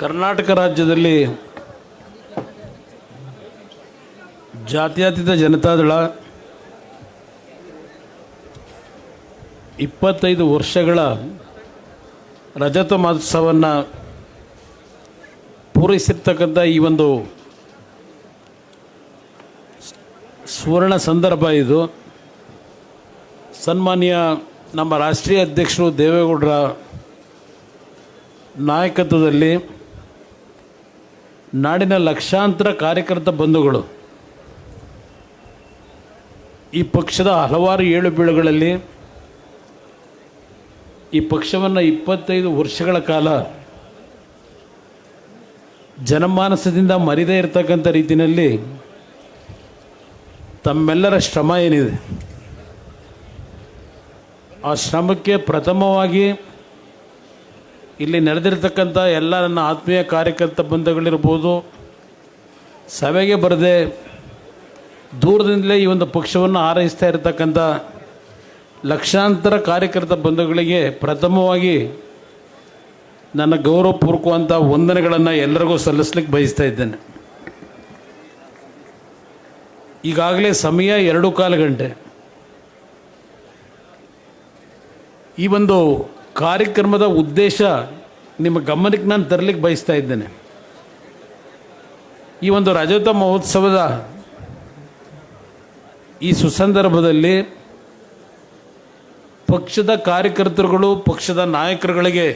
ಕರ್ನಾಟಕ ರಾಜ್ಯದಲ್ಲಿ ಜಾತ್ಯತೀತ ಜನತಾದಳ ಇಪ್ಪತ್ತೈದು ವರ್ಷಗಳ ರಜತ ಮಹೋತ್ಸವವನ್ನು ಪೂರೈಸಿರ್ತಕ್ಕಂಥ ಈ ಒಂದು ಸುವರ್ಣ ಸಂದರ್ಭ ಇದು. ಸನ್ಮಾನ್ಯ ನಮ್ಮ ರಾಷ್ಟ್ರೀಯ ಅಧ್ಯಕ್ಷರು ದೇವೇಗೌಡರ ನಾಯಕತ್ವದಲ್ಲಿ ನಾಡಿನ ಲಕ್ಷಾಂತರ ಕಾರ್ಯಕರ್ತ ಬಂಧುಗಳು. ಈ ಪಕ್ಷದ ಹಲವಾರು ಏಳು ಬೀಳುಗಳಲ್ಲಿ ಈ ಪಕ್ಷವನ್ನು ಇಪ್ಪತ್ತೈದು ವರ್ಷಗಳ ಕಾಲ ಜನಮಾನಸದಿಂದ ಮರಿದೇ ಇರತಕ್ಕಂಥ ರೀತಿಯಲ್ಲಿ ತಮ್ಮೆಲ್ಲರ ಶ್ರಮ ಏನಿದೆ. ಆ ಶ್ರಮಕ್ಕೆ ಪ್ರಥಮವಾಗಿ ಇಲ್ಲಿ ನಡೆದಿರ್ತಕ್ಕಂಥ ಎಲ್ಲ ನನ್ನ ಆತ್ಮೀಯ ಕಾರ್ಯಕರ್ತ ಬಂಧುಗಳಿರ್ಬೋದು, ಸಭೆಗೆ ಬರದೆ ದೂರದಿಂದಲೇ ಈ ಒಂದು ಪಕ್ಷವನ್ನು ಆರೈಸ್ತಾ ಇರತಕ್ಕಂಥ ಲಕ್ಷಾಂತರ ಕಾರ್ಯಕರ್ತ ಬಂಧುಗಳಿಗೆ ಪ್ರಥಮವಾಗಿ ನನ್ನ ಗೌರವಪೂರ್ವಕವಂಥ ವಂದನೆಗಳನ್ನು ಎಲ್ಲರಿಗೂ ಸಲ್ಲಿಸ್ಲಿಕ್ಕೆ ಬಯಸ್ತಾ ಇದ್ದೇನೆ. ಈಗಾಗಲೇ ಸಮಯ ಎರಡು ಕಾಲು ಗಂಟೆ. ಈ ಒಂದು ಕಾರ್ಯಕ್ರಮದ ಉದ್ದೇಶ ನಿಮ್ಮ ಗಮನಕ್ಕೆ ನಾನು ತರಲಿಕ್ಕೆ ಬಯಸ್ತಾ ಇದ್ದೇನೆ. ಈ ಒಂದು ರಜತ ಮಹೋತ್ಸವದ ಈ ಸುಸಂದರ್ಭದಲ್ಲಿ ಪಕ್ಷದ ಕಾರ್ಯಕರ್ತರುಗಳು, ಪಕ್ಷದ ನಾಯಕರುಗಳಿಗೆ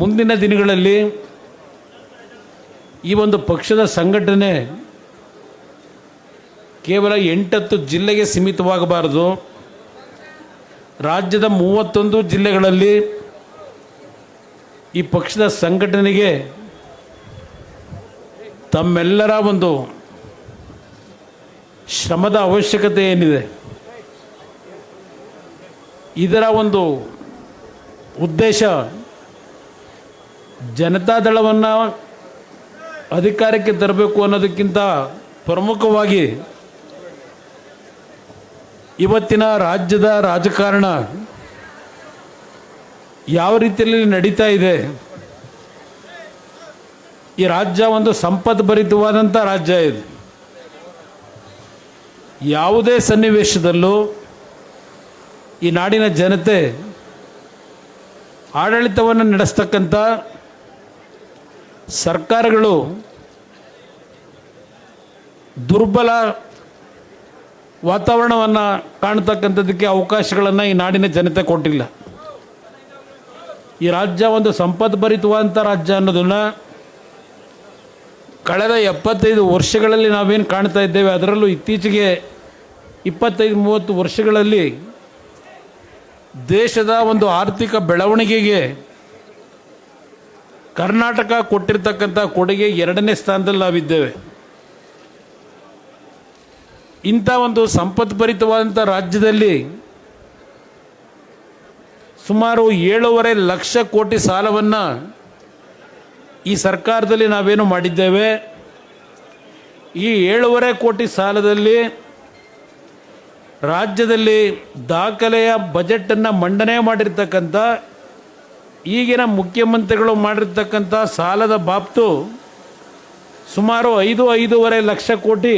ಮುಂದಿನ ದಿನಗಳಲ್ಲಿ ಈ ಒಂದು ಪಕ್ಷದ ಸಂಘಟನೆ ಕೇವಲ ಎಂಟತ್ತು ಜಿಲ್ಲೆಗೆ ಸೀಮಿತವಾಗಬಾರದು. ರಾಜ್ಯದ ಮೂವತ್ತೊಂದು ಜಿಲ್ಲೆಗಳಲ್ಲಿ ಈ ಪಕ್ಷದ ಸಂಘಟನೆಗೆ ತಮ್ಮೆಲ್ಲರ ಒಂದು ಶ್ರಮದ ಅವಶ್ಯಕತೆ ಏನಿದೆ? ಇದರ ಒಂದು ಉದ್ದೇಶ ಜನತಾದಳವನ್ನು ಅಧಿಕಾರಕ್ಕೆ ತರಬೇಕು ಅನ್ನೋದಕ್ಕಿಂತ ಪ್ರಮುಖವಾಗಿ ಇವತ್ತಿನ ರಾಜ್ಯದ ರಾಜಕಾರಣ ಯಾವ ರೀತಿಯಲ್ಲಿ ನಡೀತಾ ಇದೆ? ಈ ರಾಜ್ಯ ಒಂದು ಸಂಪದ್ಭರಿತವಾದಂಥ ರಾಜ್ಯ ಇದು. ಯಾವುದೇ ಸನ್ನಿವೇಶದಲ್ಲೂ ಈ ನಾಡಿನ ಜನತೆ ಆಡಳಿತವನ್ನು ನಡೆಸ್ತಕ್ಕಂಥ ಸರ್ಕಾರಗಳು ದುರ್ಬಲ ವಾತಾವರಣವನ್ನು ಕಾಣ್ತಕ್ಕಂಥದ್ದಕ್ಕೆ ಅವಕಾಶಗಳನ್ನು ಈ ನಾಡಿನ ಜನತೆ ಕೊಟ್ಟಿಲ್ಲ. ಈ ರಾಜ್ಯ ಒಂದು ಸಂಪದ್ಭರಿತವಾದಂಥ ರಾಜ್ಯ ಅನ್ನೋದನ್ನು ಕಳೆದ ಎಪ್ಪತ್ತೈದು ವರ್ಷಗಳಲ್ಲಿ ನಾವೇನು ಕಾಣ್ತಾ ಇದ್ದೇವೆ, ಅದರಲ್ಲೂ ಇತ್ತೀಚೆಗೆ ಇಪ್ಪತ್ತೈದು, ಮೂವತ್ತು ವರ್ಷಗಳಲ್ಲಿ ದೇಶದ ಒಂದು ಆರ್ಥಿಕ ಬೆಳವಣಿಗೆಗೆ ಕರ್ನಾಟಕ ಕೊಟ್ಟಿರ್ತಕ್ಕಂಥ ಕೊಡುಗೆ ಎರಡನೇ ಸ್ಥಾನದಲ್ಲಿ ನಾವಿದ್ದೇವೆ. ಇಂಥ ಒಂದು ಸಂಪತ್ಭರಿತವಾದಂಥ ರಾಜ್ಯದಲ್ಲಿ ಸುಮಾರು ಏಳೂವರೆ ಲಕ್ಷ ಕೋಟಿ ಸಾಲವನ್ನು ಈ ಸರ್ಕಾರದಲ್ಲಿ ನಾವೇನು ಮಾಡಿದ್ದೇವೆ? ಈ ಏಳೂವರೆ ಕೋಟಿ ಸಾಲದಲ್ಲಿ ರಾಜ್ಯದಲ್ಲಿ ದಾಖಲೆಯ ಬಜೆಟನ್ನು ಮಂಡನೆ ಮಾಡಿರ್ತಕ್ಕಂಥ, ಈಗಿನ ಮುಖ್ಯಮಂತ್ರಿಗಳು ಮಾಡಿರ್ತಕ್ಕಂಥ ಸಾಲದ ಬಾಬ್ತು ಸುಮಾರು ಐದು ಐದೂವರೆ ಲಕ್ಷ ಕೋಟಿ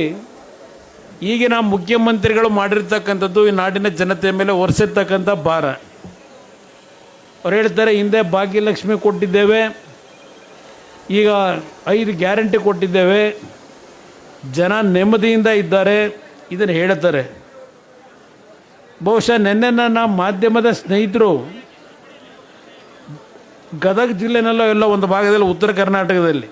ಈಗಿನ ಮುಖ್ಯಮಂತ್ರಿಗಳು ಮಾಡಿರ್ತಕ್ಕಂಥದ್ದು ಈ ನಾಡಿನ ಜನತೆಯ ಮೇಲೆ ಒರೆಸಿರ್ತಕ್ಕಂಥ ಭಾರ. ಅವ್ರು ಹೇಳ್ತಾರೆ, ಹಿಂದೆ ಭಾಗ್ಯಲಕ್ಷ್ಮಿ ಕೊಟ್ಟಿದ್ದೇವೆ, ಈಗ ಐದು ಗ್ಯಾರಂಟಿ ಕೊಟ್ಟಿದ್ದೇವೆ, ಜನ ನೆಮ್ಮದಿಯಿಂದ ಇದ್ದಾರೆ ಇದನ್ನು ಹೇಳ್ತಾರೆ. ಬಹುಶಃ ನಿನ್ನೆ ನನ್ನ ಮಾಧ್ಯಮದ ಸ್ನೇಹಿತರು ಗದಗ ಜಿಲ್ಲೆನಲ್ಲೋ ಎಲ್ಲೋ ಒಂದು ಭಾಗದಲ್ಲಿ ಉತ್ತರ ಕರ್ನಾಟಕದಲ್ಲಿ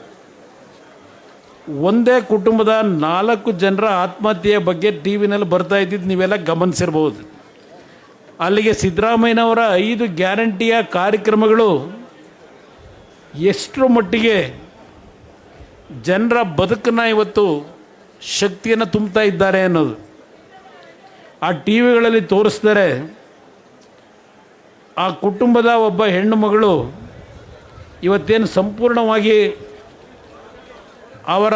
ಒಂದೇ ಕುಟುಂಬದ ನಾಲ್ಕು ಜನರ ಆತ್ಮಹತ್ಯೆಯ ಬಗ್ಗೆ ಟಿ ವಿನಲ್ಲಿ ಬರ್ತಾ ಇದ್ದಿದ್ದು ನೀವೆಲ್ಲ ಗಮನಿಸಿರ್ಬೋದು. ಅಲ್ಲಿಗೆ ಸಿದ್ದರಾಮಯ್ಯನವರ ಐದು ಗ್ಯಾರಂಟಿಯ ಕಾರ್ಯಕ್ರಮಗಳು ಎಷ್ಟರ ಮಟ್ಟಿಗೆ ಜನರ ಬದುಕನ್ನು ಇವತ್ತು ಶಕ್ತಿಯನ್ನು ತುಂಬ್ತಾ ಇದ್ದಾರೆ ಅನ್ನೋದು. ಆ ಟಿ ವಿಗಳಲ್ಲಿ ತೋರಿಸ್ತಾರೆ ಆ ಕುಟುಂಬದ ಒಬ್ಬ ಹೆಣ್ಣು ಮಗಳು ಇವತ್ತೇನು ಸಂಪೂರ್ಣವಾಗಿ ಅವರ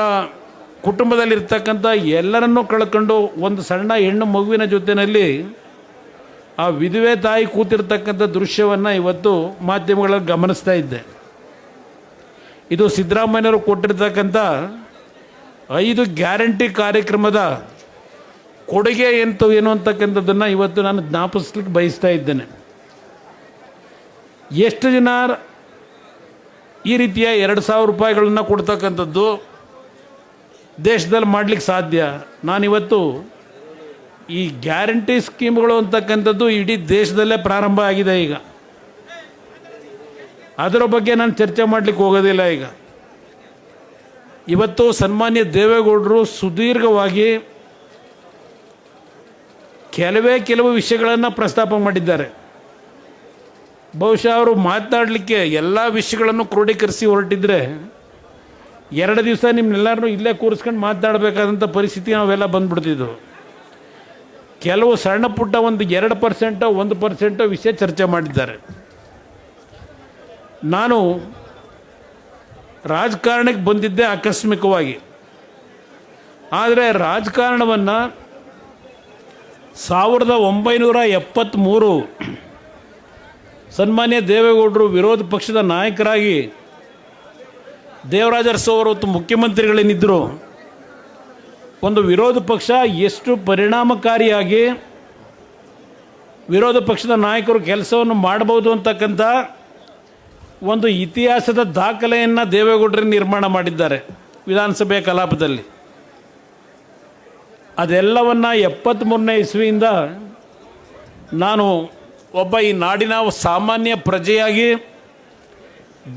ಕುಟುಂಬದಲ್ಲಿರ್ತಕ್ಕಂಥ ಎಲ್ಲರನ್ನೂ ಕಳ್ಕೊಂಡು ಒಂದು ಸಣ್ಣ ಹೆಣ್ಣು ಮಗುವಿನ ಜೊತೆಯಲ್ಲಿ ಆ ವಿಧವೆ ತಾಯಿ ಕೂತಿರ್ತಕ್ಕಂಥ ದೃಶ್ಯವನ್ನು ಇವತ್ತು ಮಾಧ್ಯಮಗಳಲ್ಲಿ ಗಮನಿಸ್ತಾ ಇದ್ದೆ. ಇದು ಸಿದ್ದರಾಮಯ್ಯವರು ಕೊಟ್ಟಿರ್ತಕ್ಕಂಥ ಐದು ಗ್ಯಾರಂಟಿ ಕಾರ್ಯಕ್ರಮದ ಕೊಡುಗೆ ಎಂತು ಏನು ಅಂತಕ್ಕಂಥದ್ದನ್ನು ಇವತ್ತು ನಾನು ಜ್ಞಾಪಿಸ್ಲಿಕ್ಕೆ ಬಯಸ್ತಾ ಇದ್ದೇನೆ. ಎಷ್ಟು ಜನ ಈ ರೀತಿಯ ಎರಡು ಸಾವಿರ ರೂಪಾಯಿಗಳನ್ನು ಕೊಡ್ತಕ್ಕಂಥದ್ದು ದೇಶದಲ್ಲಿ ಮಾಡಲಿಕ್ಕೆ ಸಾಧ್ಯ. ನಾನಿವತ್ತು ಈ ಗ್ಯಾರಂಟಿ ಸ್ಕೀಮ್ಗಳು ಅಂತಕ್ಕಂಥದ್ದು ಇಡೀ ದೇಶದಲ್ಲೇ ಪ್ರಾರಂಭ ಆಗಿದೆ ಈಗ. ಅದರ ಬಗ್ಗೆ ನಾನು ಚರ್ಚೆ ಮಾಡಲಿಕ್ಕೆ ಹೋಗೋದಿಲ್ಲ ಈಗ. ಇವತ್ತು ಸನ್ಮಾನ್ಯ ದೇವೇಗೌಡರು ಸುದೀರ್ಘವಾಗಿ ಕೆಲವೇ ಕೆಲವು ವಿಷಯಗಳನ್ನು ಪ್ರಸ್ತಾಪ ಮಾಡಿದ್ದಾರೆ. ಬಹುಶಃ ಅವರು ಮಾತನಾಡಲಿಕ್ಕೆ ಎಲ್ಲ ವಿಷಯಗಳನ್ನು ಕ್ರೋಢೀಕರಿಸಿ ಹೊರಟಿದ್ರೆ ಎರಡು ದಿವಸ ನಿಮ್ಮನ್ನೆಲ್ಲರನ್ನೂ ಇಲ್ಲೇ ಕೂರಿಸ್ಕೊಂಡು ಮಾತಾಡಬೇಕಾದಂಥ ಪರಿಸ್ಥಿತಿ ನಾವೆಲ್ಲ ಬಂದ್ಬಿಡ್ತಿದ್ವು. ಕೆಲವು ಸಣ್ಣ ಪುಟ್ಟ ಒಂದು ಎರಡು ಪರ್ಸೆಂಟೋ, ಒಂದು ಪರ್ಸೆಂಟೋ ವಿಷಯ ಚರ್ಚೆ ಮಾಡಿದ್ದಾರೆ. ನಾನು ರಾಜಕಾರಣಕ್ಕೆ ಬಂದಿದ್ದೆ ಆಕಸ್ಮಿಕವಾಗಿ. ಆದರೆ ರಾಜಕಾರಣವನ್ನು ಸಾವಿರದ ಒಂಬೈನೂರ ಎಪ್ಪತ್ತ್ಮೂರು ಸನ್ಮಾನ್ಯ ದೇವೇಗೌಡರು ವಿರೋಧ ಪಕ್ಷದ ನಾಯಕರಾಗಿ ದೇವರಾಜ ಅರಸು ಅವರು ಮುಖ್ಯಮಂತ್ರಿಗಳೇನಿದ್ದರು ಒಂದು ವಿರೋಧ ಪಕ್ಷ ಎಷ್ಟು ಪರಿಣಾಮಕಾರಿಯಾಗಿ ವಿರೋಧ ಪಕ್ಷದ ನಾಯಕರು ಕೆಲಸವನ್ನು ಮಾಡಬಹುದು ಅಂತಕ್ಕಂಥ ಒಂದು ಇತಿಹಾಸದ ದಾಖಲೆಯನ್ನು ದೇವೇಗೌಡರು ನಿರ್ಮಾಣ ಮಾಡಿದ್ದಾರೆ ವಿಧಾನಸಭೆ ಕಲಾಪದಲ್ಲಿ. ಅದೆಲ್ಲವನ್ನ ಎಪ್ಪತ್ತ್ಮೂರನೇ ಇಸ್ವಿಯಿಂದ ನಾನು ಒಬ್ಬ ಈ ನಾಡಿನ ಸಾಮಾನ್ಯ ಪ್ರಜೆಯಾಗಿ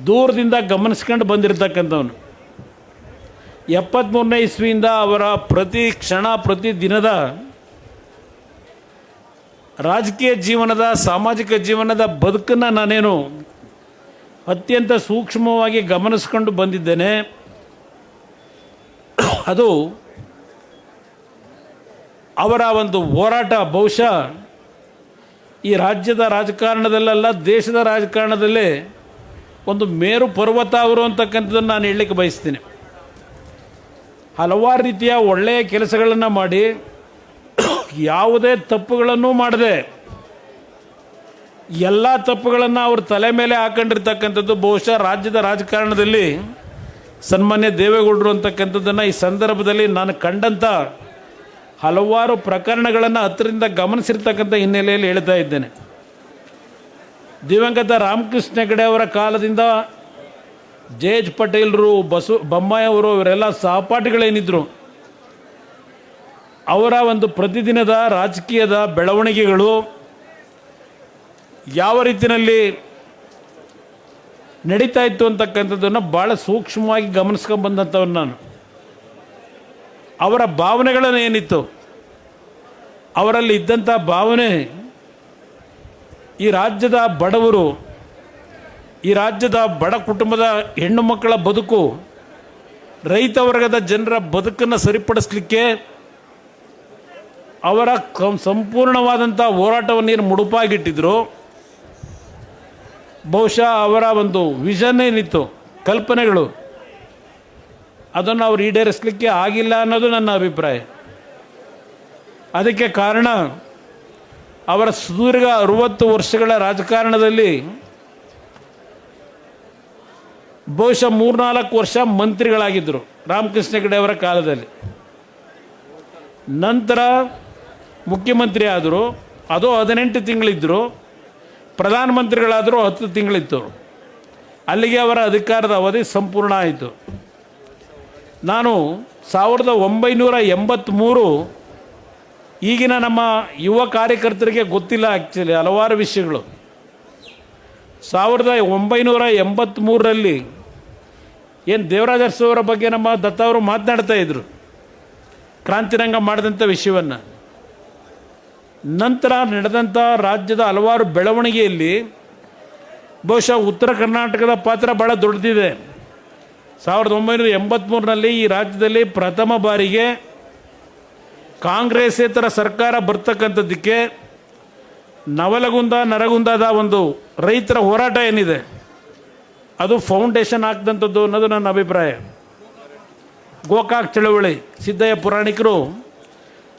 ದೂರದಿಂದ ಗಮನಿಸ್ಕೊಂಡು ಬಂದಿರತಕ್ಕಂಥವನು. ಎಪ್ಪತ್ತ್ಮೂರನೇ ಇಸ್ವಿಯಿಂದ ಅವರ ಪ್ರತಿ ಕ್ಷಣ, ಪ್ರತಿ ದಿನದ ರಾಜಕೀಯ ಜೀವನದ, ಸಾಮಾಜಿಕ ಜೀವನದ ಬದುಕನ್ನು ನಾನೇನು ಅತ್ಯಂತ ಸೂಕ್ಷ್ಮವಾಗಿ ಗಮನಿಸ್ಕೊಂಡು ಬಂದಿದ್ದೇನೆ. ಅದು ಅವರ ಒಂದು ಹೋರಾಟ, ಬಹುಶಃ ಈ ರಾಜ್ಯದ ರಾಜಕಾರಣದಲ್ಲೆಲ್ಲ, ದೇಶದ ರಾಜಕಾರಣದಲ್ಲೇ ಒಂದು ಮೇರು ಪರ್ವತ ಅವರು ಅಂತಕ್ಕಂಥದ್ದನ್ನು ನಾನು ಹೇಳಲಿಕ್ಕೆ ಬಯಸ್ತೀನಿ. ಹಲವಾರು ರೀತಿಯ ಒಳ್ಳೆಯ ಕೆಲಸಗಳನ್ನು ಮಾಡಿ, ಯಾವುದೇ ತಪ್ಪುಗಳನ್ನು ಮಾಡದೆ, ಎಲ್ಲ ತಪ್ಪುಗಳನ್ನು ಅವ್ರ ತಲೆ ಮೇಲೆ ಹಾಕೊಂಡಿರ್ತಕ್ಕಂಥದ್ದು ಬಹುಶಃ ರಾಜ್ಯದ ರಾಜಕಾರಣದಲ್ಲಿ ಸನ್ಮಾನ್ಯ ದೇವೇಗೌಡರು ಅಂತಕ್ಕಂಥದ್ದನ್ನು ಈ ಸಂದರ್ಭದಲ್ಲಿ ನಾನು ಕಂಡಂಥ ಹಲವಾರು ಪ್ರಕರಣಗಳನ್ನು ಹತ್ತಿರದಿಂದ ಗಮನಿಸಿರ್ತಕ್ಕಂಥ ಹಿನ್ನೆಲೆಯಲ್ಲಿ ಹೇಳ್ತಾ ಇದ್ದೇನೆ. ದಿವಂಗತ ರಾಮಕೃಷ್ಣ ಹೆಗಡೆ ಅವರ ಕಾಲದಿಂದ ಜೆ ಎಚ್ ಪಟೇಲ್ರು, ಬಸು ಬೊಮ್ಮಾಯವರು ಇವರೆಲ್ಲ ಸಹಪಾಠಿಗಳೇನಿದ್ರು. ಅವರ ಒಂದು ಪ್ರತಿದಿನದ ರಾಜಕೀಯದ ಬೆಳವಣಿಗೆಗಳು ಯಾವ ರೀತಿಯಲ್ಲಿ ನಡೀತಾ ಇತ್ತು ಅಂತಕ್ಕಂಥದ್ದನ್ನು ಭಾಳ ಸೂಕ್ಷ್ಮವಾಗಿ ಗಮನಿಸ್ಕೊಂಡ್ಬಂದಂಥವ್ರು ನಾನು. ಅವರ ಭಾವನೆಗಳನ್ನು ಏನಿತ್ತು ಅವರಲ್ಲಿ ಇದ್ದಂಥ ಭಾವನೆ ಈ ರಾಜ್ಯದ ಬಡವರು, ಈ ರಾಜ್ಯದ ಬಡ ಕುಟುಂಬದ ಹೆಣ್ಣು ಮಕ್ಕಳ ಬದುಕು, ರೈತ ವರ್ಗದ ಜನರ ಬದುಕನ್ನು ಸರಿಪಡಿಸಲಿಕ್ಕೆ ಅವರ ಸಂಪೂರ್ಣವಾದಂಥ ಹೋರಾಟವನ್ನು ಏನು ಮುಡುಪಾಗಿಟ್ಟಿದ್ರು. ಬಹುಶಃ ಅವರ ಒಂದು ವಿಷನ್ ಏನಿತ್ತು, ಕಲ್ಪನೆಗಳು, ಅದನ್ನು ಅವ್ರು ಈಡೇರಿಸಲಿಕ್ಕೆ ಆಗಿಲ್ಲ ಅನ್ನೋದು ನನ್ನ ಅಭಿಪ್ರಾಯ. ಅದಕ್ಕೆ ಕಾರಣ ಅವರ ಸುದೀರ್ಘ ಅರುವತ್ತು ವರ್ಷಗಳ ರಾಜಕಾರಣದಲ್ಲಿ ಬಹುಶಃ ಮೂರ್ನಾಲ್ಕು ವರ್ಷ ಮಂತ್ರಿಗಳಾಗಿದ್ದರು. ರಾಮಕೃಷ್ಣ ಹೆಗಡೆ ಅವರ ಕಾಲದಲ್ಲಿ. ನಂತರ ಮುಖ್ಯಮಂತ್ರಿ ಆದರು, ಅದು ಹದಿನೆಂಟು ತಿಂಗಳಿದ್ದರು ಪ್ರಧಾನಮಂತ್ರಿಗಳಾದರೂ ಹತ್ತು ತಿಂಗಳಿತ್ತು. ಅಲ್ಲಿಗೆ ಅವರ ಅಧಿಕಾರದ ಅವಧಿ ಸಂಪೂರ್ಣ ಆಯಿತು. ನಾನು ಸಾವಿರದ ಒಂಬೈನೂರ ಎಂಬತ್ತ್ಮೂರು ಈಗಿನ ನಮ್ಮ ಯುವ ಕಾರ್ಯಕರ್ತರಿಗೆ ಗೊತ್ತಿಲ್ಲ ಆ್ಯಕ್ಚುಲಿ ಹಲವಾರು ವಿಷಯಗಳು. ಸಾವಿರದ ಒಂಬೈನೂರ ಎಂಬತ್ತ್ಮೂರರಲ್ಲಿ ಏನು ದೇವರಾಜ ಬಗ್ಗೆ ನಮ್ಮ ದತ್ತ ಅವರು ಮಾತನಾಡ್ತಾ ಇದ್ರು. ಕ್ರಾಂತಿರಂಗ ಮಾಡಿದಂಥ ವಿಷಯವನ್ನು. ನಂತರ ನಡೆದಂಥ ರಾಜ್ಯದ ಹಲವಾರು ಬೆಳವಣಿಗೆಯಲ್ಲಿ ಬಹುಶಃ ಉತ್ತರ ಕರ್ನಾಟಕದ ಪಾತ್ರ ಭಾಳ ದೊಡ್ಡದಿದೆ. ಸಾವಿರದ ಒಂಬೈನೂರ ಎಂಬತ್ತ್ಮೂರರಲ್ಲಿ ಈ ರಾಜ್ಯದಲ್ಲಿ ಪ್ರಥಮ ಬಾರಿಗೆ ಕಾಂಗ್ರೆಸ್ಸೇತರ ಸರ್ಕಾರ ಬರ್ತಕ್ಕಂಥದ್ದಕ್ಕೆ ನವಲಗುಂದ, ನರಗುಂದದ ಒಂದು ರೈತರ ಹೋರಾಟ ಏನಿದೆ? ಅದು ಫೌಂಡೇಶನ್ ಆಗ್ದಂಥದ್ದು ಅನ್ನೋದು ನನ್ನ ಅಭಿಪ್ರಾಯ. ಗೋಕಾಕ್ ಚಳುವಳಿ, ಸಿದ್ದಯ್ಯ ಪುರಾಣಿಕರು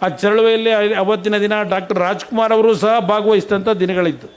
ಆ ಚಳುವಳಿಯಲ್ಲಿ ಅವತ್ತಿನ ದಿನ ಡಾಕ್ಟರ್ ರಾಜ್ಕುಮಾರ್ ಅವರು ಸಹ ಭಾಗವಹಿಸಿದಂಥ ದಿನಗಳಿತ್ತು